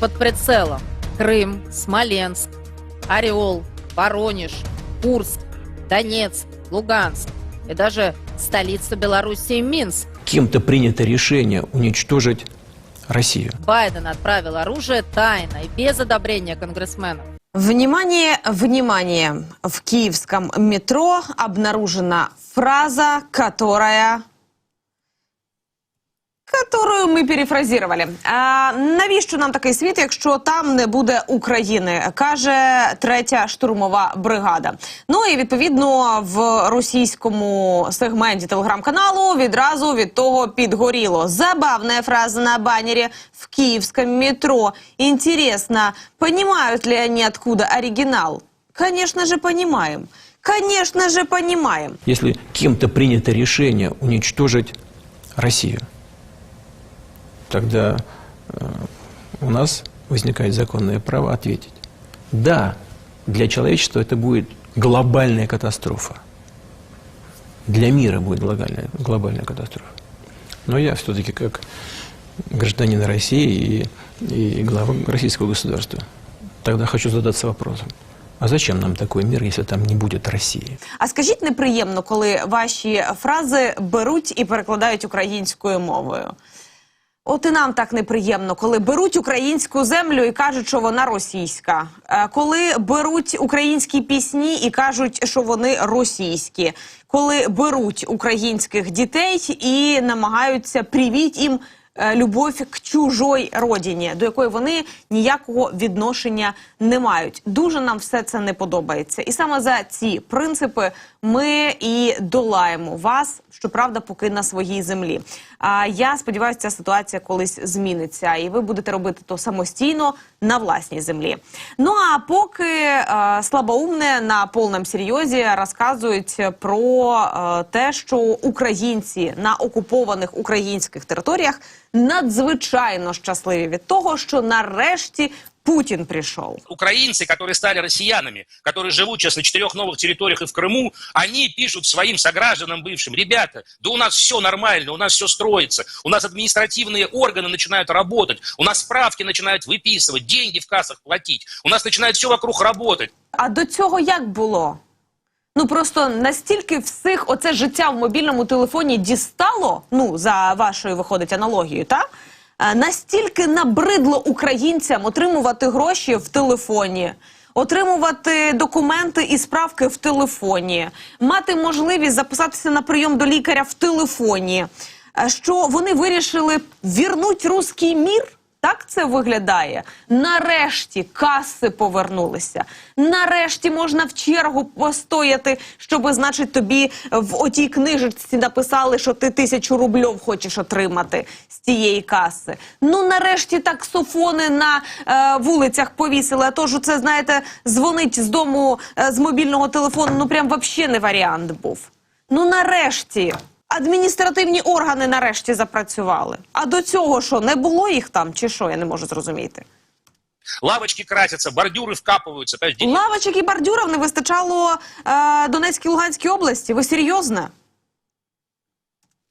под прицелом Крым, Смоленск, Орел, Воронеж, Курск, Донецк, Луганск и даже столица Белоруссии Минск. Кем-то принято решение уничтожить Россию. Байден отправил оружие тайно и без одобрения конгрессменов. Внимание, внимание! В киевском метро обнаружена фраза, которая Которую ми перефразували. А навіщо нам такий світ, якщо там не буде України? каже третя штурмова бригада. Ну і відповідно в російському сегменті телеграм-каналу відразу від того підгоріло. Забавна фраза на баннері в київському метро. Інтересно, понимают ли они откуда оригинал? Конечно же, понимаем. Конечно же, понимаем. Если кем-то принято решение уничтожить Россию, тогда э, у нас возникает законное право ответить. Да, для человечества это будет глобальная катастрофа. Для мира будет глобальная, глобальная катастрофа. Но я все-таки как гражданин России и, и глава российского государства тогда хочу задаться вопросом. А зачем нам такой мир, если там не будет России? А скажіть неприємно, коли ваші фрази беруть і перекладають українською мовою. От і нам так неприємно, коли беруть українську землю і кажуть, що вона російська. Е, Коли беруть українські пісні і кажуть, що вони російські. Коли беруть українських дітей і намагаються привіть їм е, любов к чужой родині, до якої вони ніякого відношення не мають. Дуже нам все це не подобається. І саме за ці принципи ми і долаємо вас, щоправда, поки на своїй землі. А я сподіваюся, ця ситуація колись зміниться, і ви будете робити то самостійно на власній землі. Ну а поки е, слабоумне на повному серйозі розказують про е, те, що українці на окупованих українських територіях надзвичайно щасливі від того, що нарешті Путін прийшов. украинцы, которые стали россиянами, которые живут сейчас на четырех новых территориях и в Крыму, они пишут своим согражданам бывшим, ребята, да у нас все нормально, у нас все строится, у нас административные органы начинают работать, у нас справки начинают выписывать, деньги в кассах платить, у нас начинает все вокруг работать. А до цього як було? Ну просто настільки всіх оце життя в мобільному телефоні дістало, ну за вашою виходить аналогією, та Е, Настільки набридло українцям отримувати гроші в телефоні. Отримувати документи і справки в телефоні, мати можливість записатися на прийом до лікаря в телефоні. Е, Що вони вирішили вірнуть руський мір? Так це виглядає. Нарешті каси повернулися. Нарешті можна в чергу постояти, щоб, значить, тобі в отій книжечці написали, що ти тисячу рубльов хочеш отримати з тієї каси. Ну нарешті таксофони на е, вулицях повісили. А то ж це, знаєте, дзвонить з дому е, з мобільного телефону. Ну прям вообще не варіант був. Ну нарешті. Адміністративні органи нарешті запрацювали. А до цього що, не було їх там, чи що, я не можу зрозуміти. Лавочки красятся, бордюры вкапываются, понимаешь, деревья Лавочок і бордюрів не вистачало е, Донецькій Луганській області. Ви серйозно?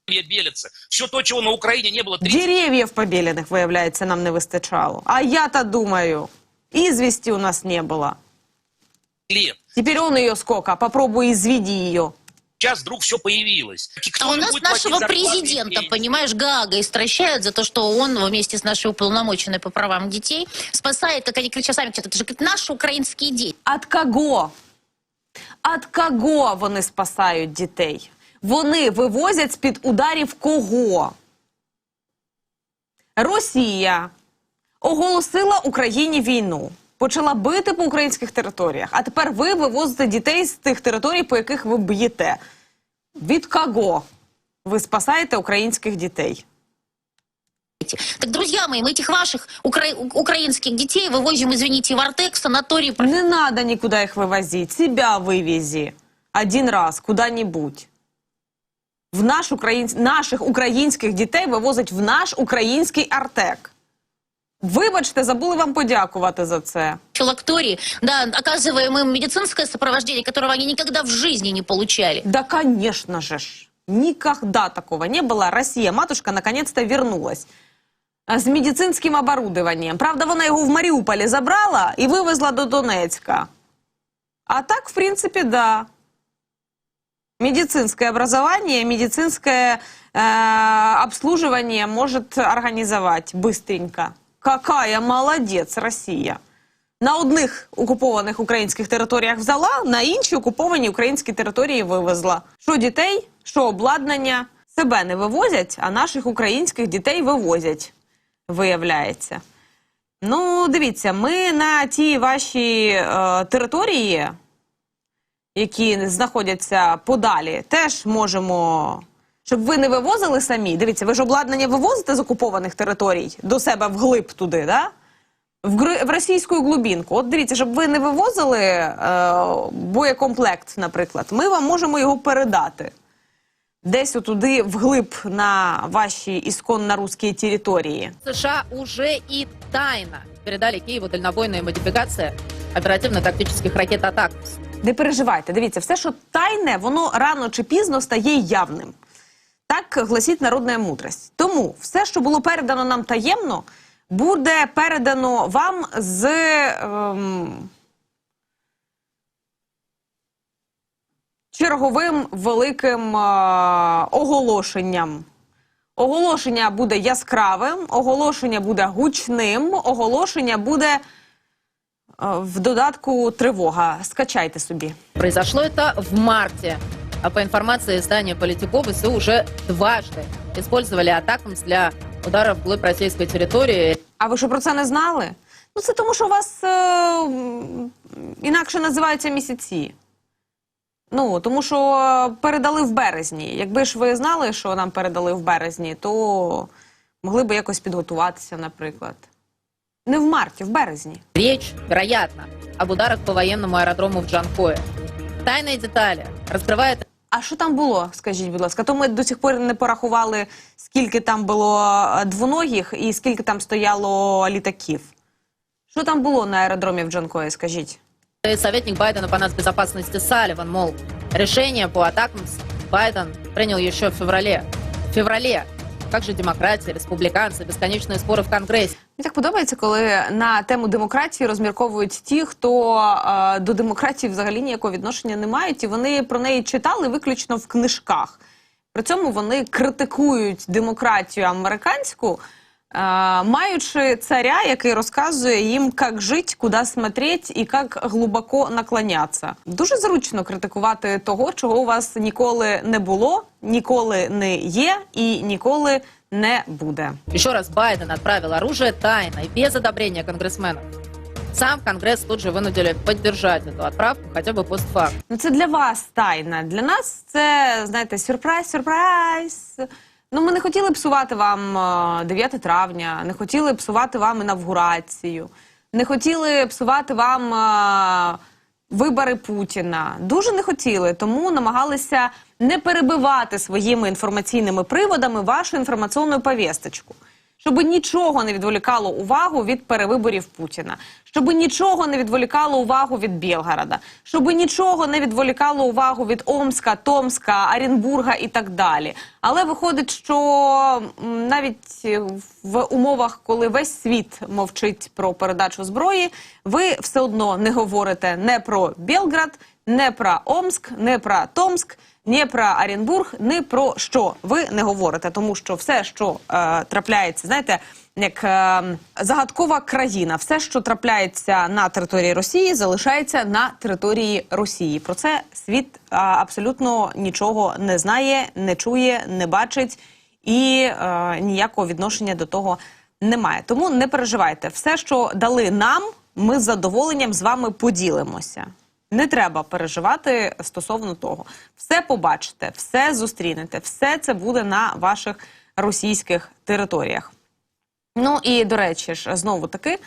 белятся. Все то, чего на Украине не было 30 Дерев'їв побілених, виявляється, нам не вистачало. А я-то думаю, ізвісті у нас не було. лет. Теперь он ее сколько? Попробуй изведи ее. Сейчас вдруг все появилось. И кто А у нас будет нашего президента, детей? понимаешь, Гага истращают за то, что он вместе с нашей уполномоченной по правам детей спасает, как они кричат сами, это же говорит, наши украинские дети. От кого? От кого вони спасають дітей? Вони вивозять з-під ударів кого? Росія оголосила Україні війну Почала бити по українських територіях. А тепер ви вивозите дітей з тих територій, по яких ви б'єте. Від кого ви спасаєте українських дітей? Так, друзья мои, мы этих ваших укра- у- украинских детей вывозим, извините, в Артек, в санаторий. Не надо никуда их вывозить. Себя вывези. Один раз, куда-нибудь. В наш україн... Наших українських дітей вивозять в наш український Артек. Вибачте, забули вам подякувати за це. филактории, да, оказываем им медицинское сопровождение, которого они никогда в жизни не получали. Да, конечно же ж. Никогда такого не было. Россия, матушка, наконец-то вернулась. а, з медицинським оборудованием. Правда, вона його в Маріуполі забрала і вивезла до Донецька. А так, в принципе, да. Медицинское образование, медицинское э, обслуживание может организовать быстренько. Какая молодець Росія. На одних окупованих українських територіях взяла, на інші окуповані українські території вивезла. Що дітей, що обладнання себе не вивозять, а наших українських дітей вивозять, виявляється. Ну, дивіться, ми на ті ваші е, території, які знаходяться подалі, теж можемо. Щоб ви не вивозили самі. Дивіться, ви ж обладнання вивозите з окупованих територій до себе вглиб туди, да? В, гри- в російську глубінку. От дивіться, щоб ви не вивозили е, боєкомплект, наприклад, ми вам можемо його передати. Десь отуди вглиб на ваші ісконно русські території. США уже и тайно передали Киеву дальнобойные модификации оперативно-тактических ракет «Атакмс». Не переживайте, дивіться, все, що тайне, воно рано чи пізно стає явним. Так гласить народна мудрость. Тому все, що було передано нам таємно, буде передано вам з ем, черговим великим е, оголошенням. Оголошення буде яскравим, оголошення буде гучним, оголошення буде е, в додатку тривога. Скачайте собі. Произошло это в марте. А по информации издания «Политико», ВСУ уже дважды использовали «Атакмс» для ударов вглубь российской территории. А ви що про це не знали? Ну це тому, що у вас е, м, інакше називаються місяці. Ну, тому що передали в березні. Якби ж ви знали, що нам передали в березні, то могли б якось підготуватися, наприклад. Не в марті, в березні. Речь, вероятно, об ударах по военному аэродрому в Джанкое. Тайные детали раскрывает А що там було, скажіть, будь ласка? То ми до сих пор не порахували, скільки там було е, двоногих і скільки там стояло літаків. Що там було на аеродромі в Джанкої, скажіть? советник Байдена по нацбезопасности Салливан, мол, решение по «Атакмс» Байден принял еще в феврале. В феврале. Как же демократия, республиканцы, бесконечные споры в Конгрессе. Мені так подобається, коли на тему демократії розмірковують ті, хто е, до демократії взагалі ніякого відношення не мають, і вони про неї читали виключно в книжках. При цьому вони критикують демократію американську, е, маючи царя, який розказує їм, як жити, куди смотреть і як глибоко наклонятися. Дуже зручно критикувати того, чого у вас ніколи не було, ніколи не є і ніколи не буде. Еще раз, Байден отправил оружие тайно и без одобрения конгрессменов. Сам Конгресс тут же вынудили поддержать эту отправку хотя бы постфактум. Ну, це для вас тайна. Для нас це, знаєте, сюрприз, сюрприз. Ну, ми не хотіли псувати вам е, 9 травня, не хотіли псувати вам інавгурацію, не хотіли псувати вам е, вибори Путіна. Дуже не хотіли, тому намагалися не перебивати своїми інформаційними приводами вашу інформаційну повісточку. Щоб нічого не відволікало увагу від перевиборів Путіна, щоб нічого не відволікало увагу від Білгорода, щоб нічого не відволікало увагу від Омська, Томська, Оренбурга і так далі. Але виходить, що навіть е, в умовах, коли весь світ мовчить про передачу зброї, ви все одно не говорите не про Білград, не про Омськ, не про Томськ, не про Оренбург, не про що ви не говорите, тому що все, що е, трапляється, знаєте, як е, загадкова країна, все, що трапляється на території Росії, залишається на території Росії. Про це світ е, абсолютно нічого не знає, не чує, не бачить і е, ніякого відношення до того немає. Тому не переживайте, все, що дали нам, ми з задоволенням з вами поділимося. Не треба переживати стосовно того. Все побачите, все зустрінете, все це буде на ваших російських територіях. Ну і до речі ж, знову таки,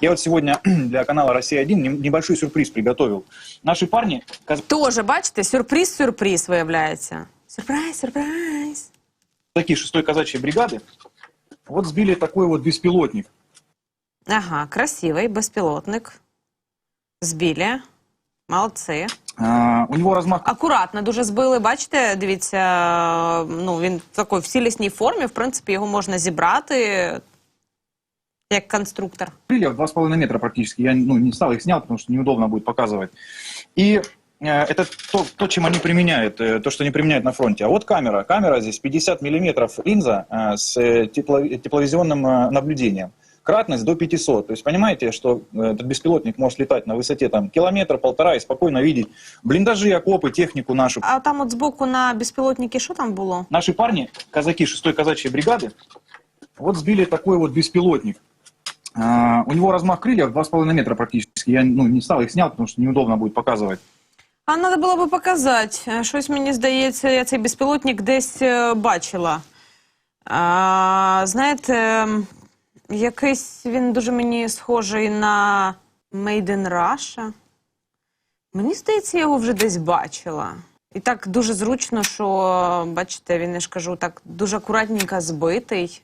Я вот сегодня для канала «Россия-1» нем- небольшой сюрприз приготовил. Наши парни, теж бачите, сюрприз-сюрприз виявляється. Сюрприз, сюрприз. казаки 6-й казачьей бригады, вот сбили такой вот беспилотник. Ага, красивий безпілотник. Збілі. Молодці. А, у него размах Акуратно дуже збили. Бачите, дивіться, е, ну він в такій в цілісній формі. В принципі, його можна зібрати як конструктор. крыльев 2,5 метра практически. Я ну, не стал их снял, потому что неудобно будет показывать. И э, это то, то, чем они применяют, э, то, что они применяют на фронте. А вот камера. Камера здесь 50 миллиметров линза э, с э, тепло- тепловизионным э, наблюдением. Кратность до 500. То есть понимаете, что э, этот беспилотник может летать на высоте там, километра, полтора и спокойно видеть блиндажи, окопы, технику нашу. А там, от збоку на безпілотники, що там було? Наши парни, казаки 6-й казачьей бригады, вот сбили такой вот беспилотник. А, у него размах крыльев 2,5 метра практически. Я ну, не стал их снял, потому что неудобно будет показывать. А треба було би показати. Е, Щось мені здається, я цей безпілотник десь е, бачила. А, знаєте, м, якийсь він дуже мені схожий на Made in Russia. Мені здається, я його вже десь бачила. І так дуже зручно, що, бачите, він, я ж кажу, так дуже акуратненько збитий.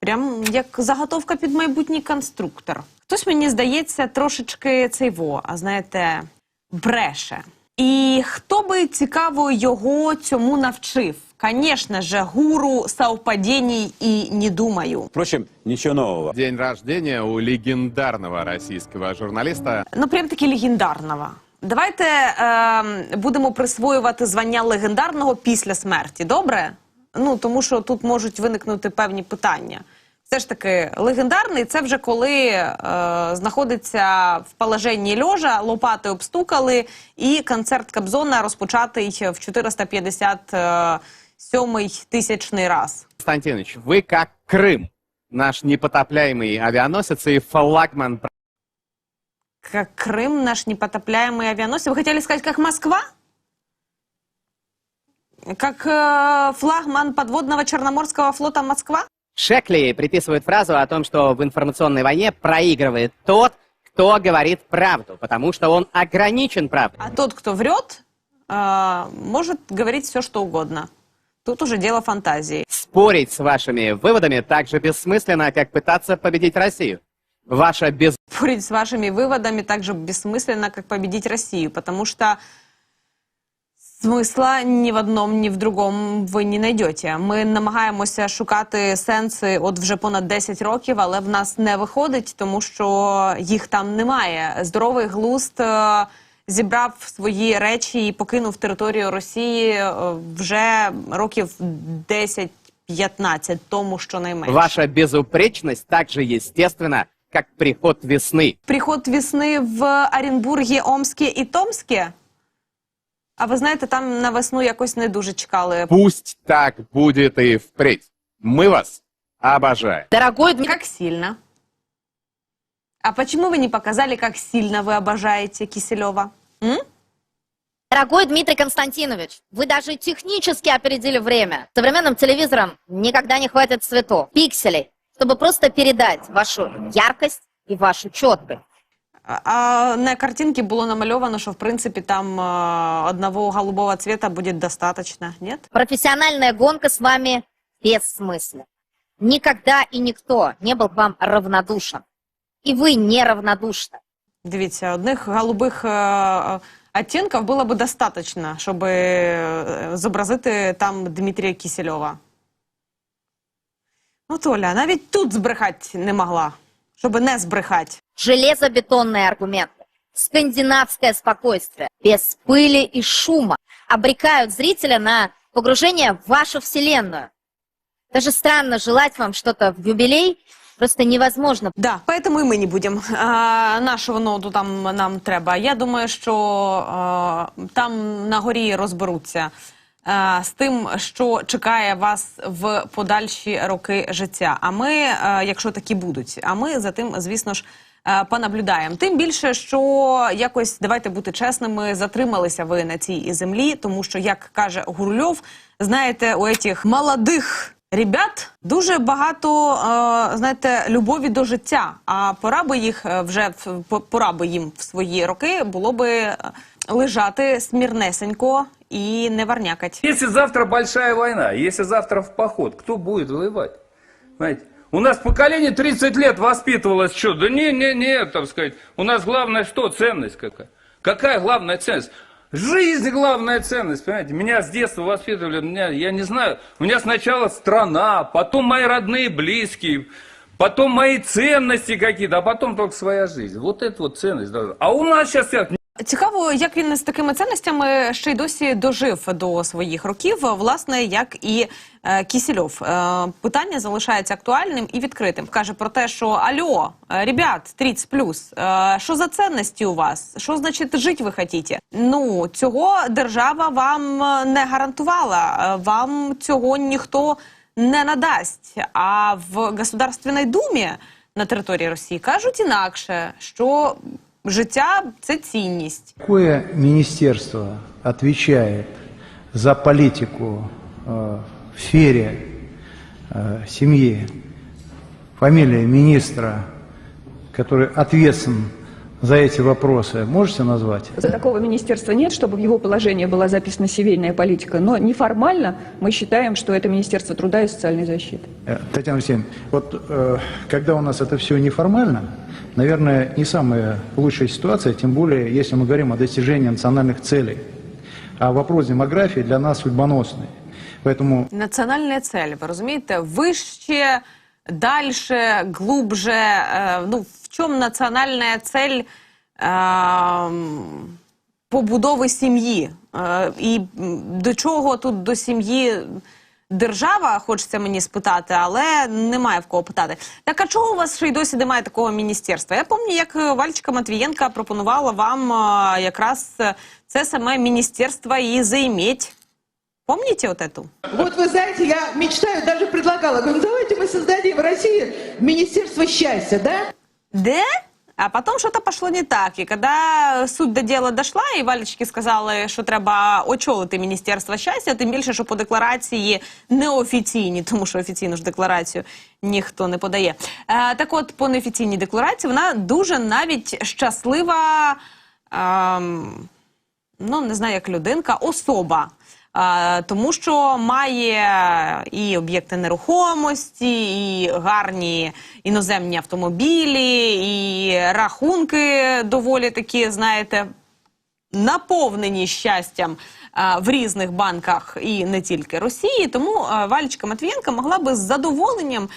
Прям як заготовка під майбутній конструктор. Хтось, мені здається, трошечки цей во, а знаєте, бреше. І хто би цікаво його цьому навчив? Звісно ж, гуру совпадений і не думаю. Впрочем, ничего нового. День рождения у легендарного российского журналиста Ну, прям таки легендарного. Давайте е, будемо присвоювати звання легендарного після смерті. Добре? Ну тому що тут можуть виникнути певні питання. Все ж таки, легендарний це вже коли е, знаходиться в положенні льожа, лопати обстукали, і концерт Кобзона розпочатий в 457 тисячний раз. Константинович. Вы как Крым, наш непотопляемый авианосец и флагман Как Крым, наш непотопляемый авианосец. Вы хотели сказать, как Москва? Как э, флагман подводного Черноморского флота Москва? Шекли приписывают фразу о том, что в информационной войне проигрывает тот, кто говорит правду, потому что он ограничен правдой. А тот, кто врет, э, может говорить все, что угодно. Тут уже дело фантазии. Спорить с вашими выводами так же бессмысленно, как пытаться победить Россию. Ваша без... Спорить с вашими выводами так же бессмысленно, как победить Россию, потому что смисла ні в одному, ні в другому ви не знайдете. Ми намагаємося шукати сенси от вже понад 10 років, але в нас не виходить, тому що їх там немає. Здоровий глузд е, зібрав свої речі і покинув територію Росії е, вже років 10-15 тому, що найменше. Ваша безупречность так же естественна, как приход весны. Приход весни в Оренбургі, Омскі і Томське. А ви знаєте, там на весну якось не дуже чекали. Пусть так будет и впредь. Мы вас обожаем. Дорогой Дмитрий Как сильно. А почему вы не показали, как сильно вы обожаете Киселева? М? Дорогой Дмитрий Константинович, вы даже технически опередили время. Современным телевизором никогда не хватит цветов, пикселей, чтобы просто передать вашу яркость и вашу четкость. А а на картинке було намальовано, що в принципі там е, одного голубого цвета буде достаточно, нет? Профессиональная гонка с вами бессмысленна. Никогда и никто не был вам равнодушен И вы не равнодушны. Дивіться, одних голубих е, е, оттінків було б достаточно, щоб е, зобразити там Дмитрія Кісельова. Ну, Толя, навіть тут збрехати не могла, щоб не збрехати. Железобетонные аргументы, скандинавское спокойствие, без пыли и шума, обрекают зрителя на погружение в вашу вселенную. Даже странно желать вам что-то в юбилей, просто невозможно. Да, поэтому і ми не будемо. А, нашого ноду там нам треба. Я думаю, що а, там на горі розберуться а, з тим, що чекає вас в подальші роки життя. А ми, а, якщо такі будуть, а ми за тим, звісно ж. Понаблюдаємо. Тим більше, що якось давайте бути чесними, затрималися ви на цій землі, тому що, як каже Гурльов, знаєте, у цих молодих ребят дуже багато е, знаєте, любові до життя. А пора би їх е, вже пора би їм в свої роки було би е, лежати смірнесенько і не варнякать. Если завтра большая война, если завтра в поход, кто будет воевать? Знаете, у нас поколение 30 лет воспитывалось что? Да не, не, не, так сказать. У нас главное что? Ценность какая? Какая главная ценность? Жизнь главная ценность, понимаете? Меня с детства воспитывали, меня, я не знаю, у меня сначала страна, потом мои родные, близкие, потом мои ценности какие-то, а потом только своя жизнь. Вот это вот ценность. А у нас сейчас? Цікаво, як він з такими цінностями ще й досі дожив до своїх років, власне, як і е, Кісільов. Е, питання залишається актуальним і відкритим. Каже про те, що альо, е, ребят, 30 плюс, е, що за цінності у вас? Що значить жити ви хотіте? Ну цього держава вам е, не гарантувала. Е, Вам цього ніхто не надасть. А в Государственній Думі на території Росії кажуть інакше, що життя це цінність. Яке міністерство відповідає за політику в сфері сім'ї? Фамілія міністра, який відповідальний за эти вопросы, можете назвать? Такого министерства нет, чтобы в его положении была записана семейная политика, но неформально мы считаем, что это Министерство труда и социальной защиты. Э, Татьяна Алексеевна, вот э, когда у нас это все неформально, наверное, не самая лучшая ситуация, тем более, если мы говорим о достижении национальных целей. А вопрос демографии для нас судьбоносный. Поэтому Національна цель, ви розумієте, вище, дальше, глубже. Е, ну, в чому національна цель е, м, побудови сім'ї? Е, і м, до чого тут до сім'ї держава, хочеться мені спитати, але немає в кого питати. Так а чого у вас ще й досі немає такого міністерства? Я пам'ятаю, як е, Вальчика Матвієнка пропонувала вам е, якраз е, це саме міністерство і займіть. Помните вот эту? Вот вы знаете, я мечтаю, даже предлагала, говорю, ну давайте мы создадим в России Министерство счастья, да? Да? А потом что-то пошло не так. І коли суть до діла дошла, і Валечки сказали, що треба очолити Міністерство щастя, тим більше, що по декларації неофіційні, тому що офіційну ж декларацію ніхто не подає. Е, так от, по неофіційній декларації вона дуже навіть щаслива, ем, ну не знаю, як людинка, особа. Тому що має і об'єкти нерухомості, і гарні іноземні автомобілі, і рахунки доволі такі, знаєте, наповнені щастям в різних банках і не тільки Росії. Тому Валічка Матвієнка могла би з задоволенням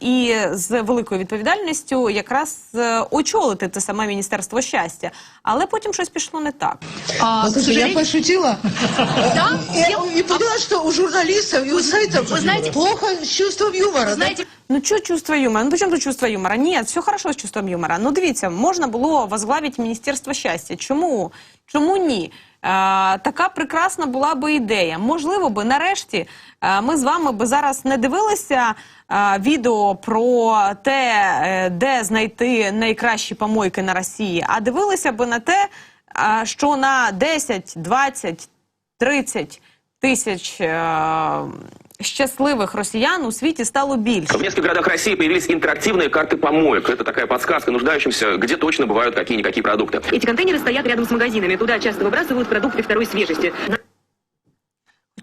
і з великою відповідальністю якраз е, очолити те саме Міністерство щастя. Але потім щось пішло не так. А, Слушай, я пошутила. Да? И, поняла, что у журналистов и у сайтов плохо с чувством юмора. Знаете, Ну, що чувство юмора? Ну, при чому тут чувство юмора? Ні, все хорошо з чувством юмора. Ну, дивіться, можна було возглавити Міністерство щастя. Чому? Чому ні? Е, така прекрасна була би ідея. Можливо би, нарешті, е, ми з вами би зараз не дивилися відео про те, е, де знайти найкращі помойки на Росії, а дивилися би на те, е, що на 10, 20, 30 тисяч е, щасливих росіян у світі стало більше. В нескольких городах России появились интерактивные карты помоек. Это такая подсказка нуждающимся, где точно бывают какие-никакие продукты. Эти контейнеры стоят рядом с магазинами. Туда часто выбрасывают продукты второй свежести.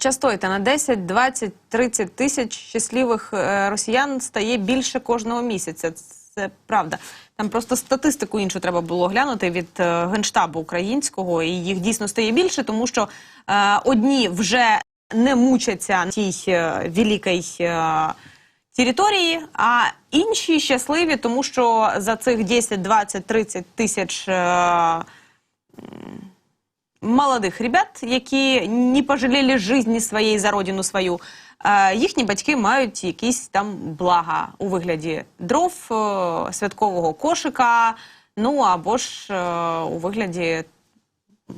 Хоча стойте, на 10, 20, 30 тисяч щасливих е, росіян стає більше кожного місяця. Це правда. Там просто статистику іншу треба було глянути від е, генштабу українського, і їх дійсно стає більше, тому що е, одні вже не мучаться на тій е, великій е, території, а інші щасливі, тому що за цих 10, 20, 30 тисяч. Е, молодих ребят, які не пожаліли житті своєї за родину свою. Їхні батьки мають якісь там блага у вигляді дров, е, святкового кошика, ну або ж е, у вигляді,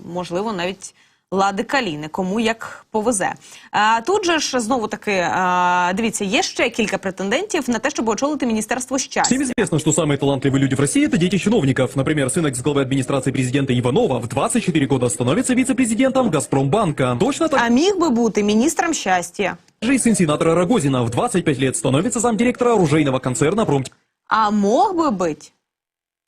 можливо, навіть лади каліни, кому як повезе. А тут же ж знову таки, е, дивіться, є ще кілька претендентів на те, щоб очолити міністерство щастя. Всем известно, что самые талантливые люди в России – это дети чиновников. Например, сын экс-главы администрации президента Иванова в 24 года становится вице-президентом «Газпромбанка». Точно так А міг би бути міністром щастя. же и сын сенатора Рогозина в 25 лет становится замдиректора оружейного концерна А мог бы быть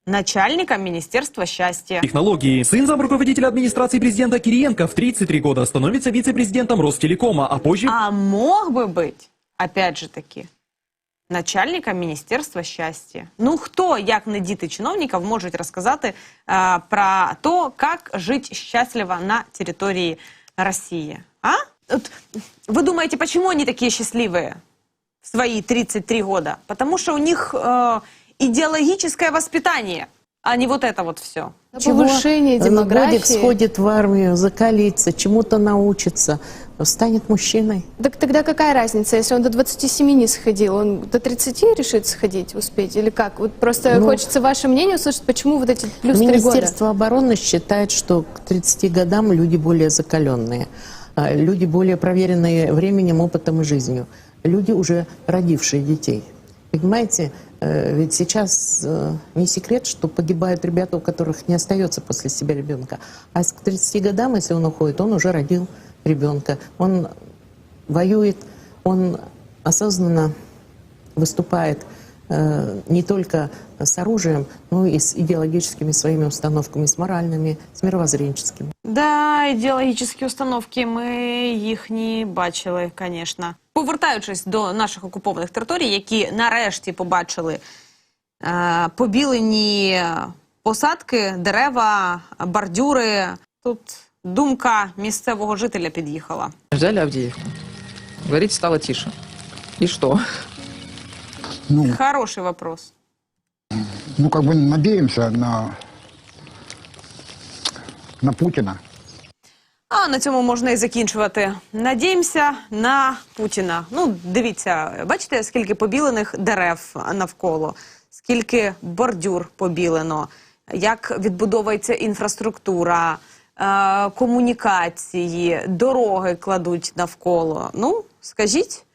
начальником Министерства счастья. «Промтехнологии». Сын замруководителя администрации президента Кириенко в 33 года становится вице-президентом Ростелекома, а позже А мог бы быть, опять же таки, начальника Міністерства щастя. Ну хто, як не діти чиновників, можуть розказати е, про то, як жити щасливо на території Росії? А? От, вы думаете, почему они такие счастливые в свои 33 года? Потому что у них э, идеологическое воспитание, а не вот это вот все. Повышение демографии. Годик сходит в армию, закалится, чему-то научится, станет мужчиной. Так тогда какая разница, если он до 27 не сходил, он до 30 решит сходить, успеть? Или как? Вот просто Ну, хочется ваше мнение услышать, почему вот эти плюс 3 года? Министерство обороны считает, что к 30 годам люди более закаленные, а, люди более проверенные временем, опытом и жизнью, люди уже родившие детей. Понимаете, э, ведь сейчас э, не секрет, что погибают ребята, у которых не остается после себя ребенка. А с- к 30 годам, если он уходит, он уже родил ребенка. Он воюет, он осознанно выступает э, не только с оружием, но и с идеологическими своими установками, с моральными, с мировоззренческими. Да, ідеологічні установки ми їх не бачили, звісно. Повертаючись до наших окупованих територій, які нарешті побачили е, побілені посадки, дерева, бордюри. Тут думка місцевого жителя під'їхала. Взяли Авдеевку. Говорить, стало тише. И что? Ну, Хороший вопрос. ну, как бы надеемся на, на Путина. А на цьому можна і закінчувати. Надіємося на Путіна. Ну, дивіться, бачите, скільки побілених дерев навколо, скільки бордюр побілено, як відбудовується інфраструктура, е, комунікації, дороги кладуть навколо. Ну, скажіть,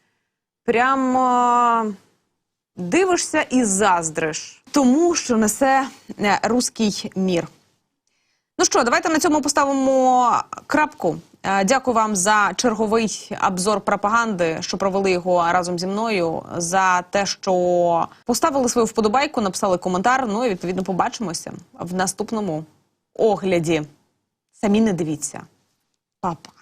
прямо дивишся і заздриш тому, що несе е, руський мір. Ну що, давайте на цьому поставимо крапку. Е, Дякую вам за черговий обзор пропаганди, що провели його разом зі мною. За те, що поставили свою вподобайку, написали коментар. Ну і відповідно побачимося в наступному огляді. Самі не дивіться. Па-па.